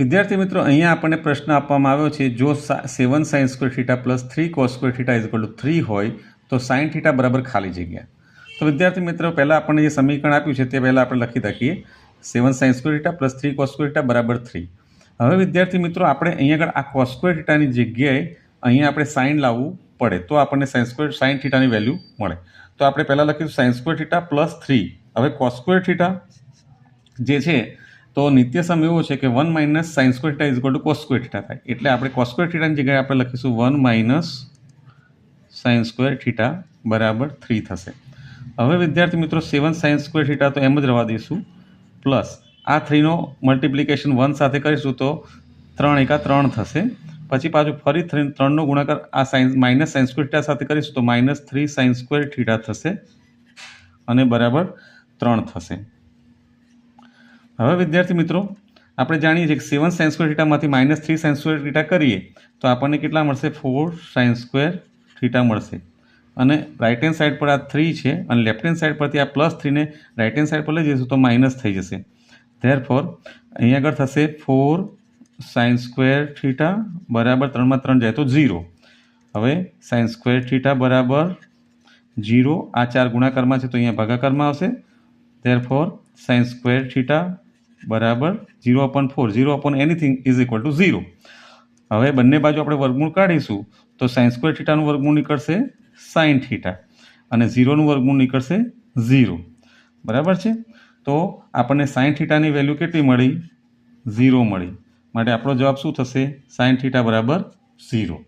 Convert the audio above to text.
વિદ્યાર્થી મિત્રો, અહીંયા આપણને પ્રશ્ન આપવામાં આવ્યો છે, જો seven sine square theta plus three cos square theta is to three હોય, તો સાઇન થીટા બરાબર ખાલી જગ્યા. તો વિદ્યાર્થી મિત્રો, પહેલાં આપણને જે સમીકરણ આપ્યું છે, તે પહેલાં આપણે લખી શકીએ seven sine square theta plus three cos square theta બરાબર થ્રી હવે વિદ્યાર્થી મિત્રો, આપણે અહીંયા આગળ આ કોસ સ્ક્વેર થીટાની જગ્યાએ અહીંયા આપણે સાઇન લાવવું પડે, તો આપણને સાઇન સ્ક્વેર સાઇન થીટાની વેલ્યુ મળે. તો આપણે પહેલાં લખીશું sine square theta plus three હવે કોસ સ્ક્વેર થીટા જે છે તો નિત્યસમ એવો છે કે one minus sine square theta is to cos theta થાય. એટલે આપણે કોસ થીટાની જગ્યાએ આપણે લખીશું one minus sine square theta બરાબર થ્રી થશે. હવે વિદ્યાર્થી મિત્રો, સેવન સાઇન સ્ક્વેર થીટા તો એમ જ રવા દઈશું. પ્લસ આ થ્રીનો મલ્ટિપ્લિકેશન વન સાથે કરીશું તો ત્રણ એકા ત્રણ થશે. પછી પાછું ફરી થ્રી, ત્રણનો ગુણાકાર આ sines minus sine square theta સાથે કરીશું તો minus three sines square theta થશે અને બરાબર ત્રણ થશે. હવે વિદ્યાર્થી મિત્રો, આપણે જાણીએ છીએ કે seven sines square થીટામાંથી minus three sine square theta કરીએ, તો આપણને કેટલા મળશે? ફોર સાયન્સ સ્ક્વેર થીટા મળશે. અને રાઇટ હેન્ડ સાઈડ પર આ થ્રી છે અને લેફ્ટ હેન્ડ સાઈડ પરથી આ પ્લસ થ્રીને રાઇટ હેન્ડ સાઈડ પર લઈ જઈશું તો માઇનસ થઈ જશે. ધેર ફોર અહીંયા આગળ થશે ફોર સાઇન સ્ક્વેર થીટા બરાબર ત્રણમાં ત્રણ જાય તો ઝીરો હવે સાઇન સ્ક્વેર થીટા બરાબર જીરો આ ચાર ગુણાકારમાં છે તો અહીંયા ભાગાકારમાં આવશે. Therefore sine square theta બરાબર? Zero upon four zero upon anything is equal to zero હવે બંને બાજુ આપણે વર્ગમૂળ કાઢીશું, તો સાઇન સ્ક્વેર થીટાનું વર્ગમૂળ નીકળશે સાઇન થીટા અને ઝીરોનું વર્ગમૂળ નીકળશે ઝીરો બરાબર છે? તો આપણને સાઇન થીટાની વેલ્યુ કેટલી મળી? ઝીરો મળી. માટે આપણો જવાબ શું થશે? સાઇન થીટા બરાબર ઝીરો